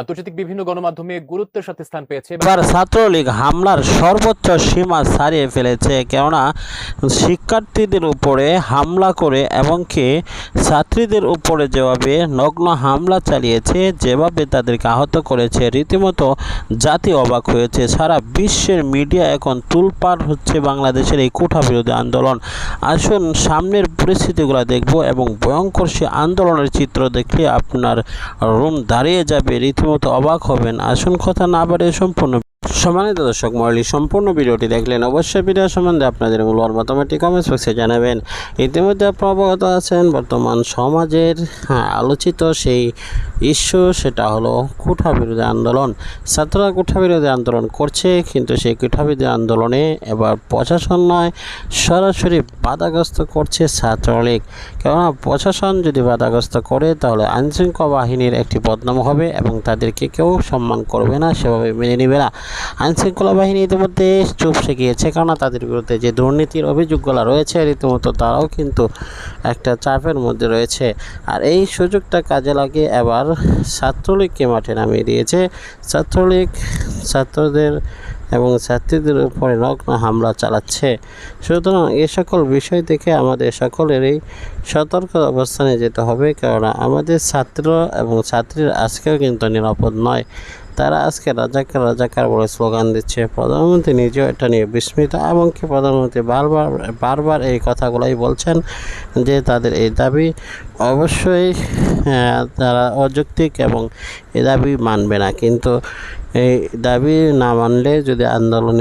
আন্তর্জাতিক বিভিন্ন গণমাধ্যমে গুরুত্বের সাথে স্থান পেয়েছে। এবার ছাত্রলীগ হামলার সর্বোচ্চ সীমা ছাড়িয়ে ফেলেছে, কেননা শিক্ষার্থীদের উপরে হামলা করে এবং ছাত্রীদের উপরে যেভাবে নগ্ন হামলা চালিয়েছে, যেভাবে তাদেরকে আহত করেছে, রীতিমতো জাতি অবাক হয়েছে। সারা বিশ্বের মিডিয়া এখন তুলপার হচ্ছে বাংলাদেশের এই কোঠা বিরোধী আন্দোলন। আসুন সামনের পরিস্থিতিগুলো দেখব এবং ভয়ঙ্কর সে আন্দোলনের চিত্র দেখলে আপনার রুম দাঁড়িয়ে যাবে। রীতিমতো অবাক হবেন। আসুন কথা না বাড়িয়ে সম্পূর্ণ সম্মানিত দর্শক মহলি সম্পূর্ণ ভিডিওটি দেখলেন অবশ্যই ভিডিও সম্বন্ধে আপনাদের মূল্যবান মতামতটি কমেন্টস বক্সে জানাবেন। ইতিমধ্যে আপনারা অবগত আছেন বর্তমান সমাজের হ্যাঁ, আলোচিত সেই ইস্যু সেটা হলো কুঠা বিরোধী আন্দোলন। ছাত্ররা কুঠা বিরোধী আন্দোলন করছে কিন্তু সেই কুঠা বিরোধী আন্দোলনে এবার প্রশাসন নয় সরাসরি বাধাগ্রস্ত করছে ছাত্রলীগ। কেননা প্রশাসন যদি বাধাগ্রস্ত করে তাহলে আইনশৃঙ্খলা বাহিনীর একটি বদনাম হবে এবং তাদেরকে কেউ সম্মান করবে না সেভাবে মেনে নেবে না। আইনশৃঙ্খলা বাহিনী ইতিমধ্যে চুপ শিখিয়েছে কেননা তাদের বিরুদ্ধে যে দুর্নীতির অভিযোগগুলো রয়েছে রীতিমতো তারাও কিন্তু একটা চাপের মধ্যে রয়েছে। আর এই সুযোগটা কাজে লাগে এবার ছাত্রলীগকে মাঠে নামিয়ে দিয়েছে। ছাত্রলীগ ছাত্রদের এবং ছাত্রীদের উপরে নগ্ন হামলা চালাচ্ছে। সুতরাং এ সকল বিষয় দেখে আমাদের সকলেরই সতর্ক অবস্থানে যেতে হবে, কেননা আমাদের ছাত্র এবং ছাত্রীরা আজকেও কিন্তু নিরাপদ নয়। তারা আজকে রাজাকার রাজাকার বলে স্লোগান দিচ্ছে। প্রধানমন্ত্রী নিজেও এটা নিয়ে বিস্মিত কি প্রধানমন্ত্রী বারবার বারবার এই কথাগুলাই বলছেন যে তাদের এই দাবি অবশ্যই তারা অযৌক্তিক এবং এ দাবি মানবে না। কিন্তু এই দাবি না মানলে যদি আন্দোলনে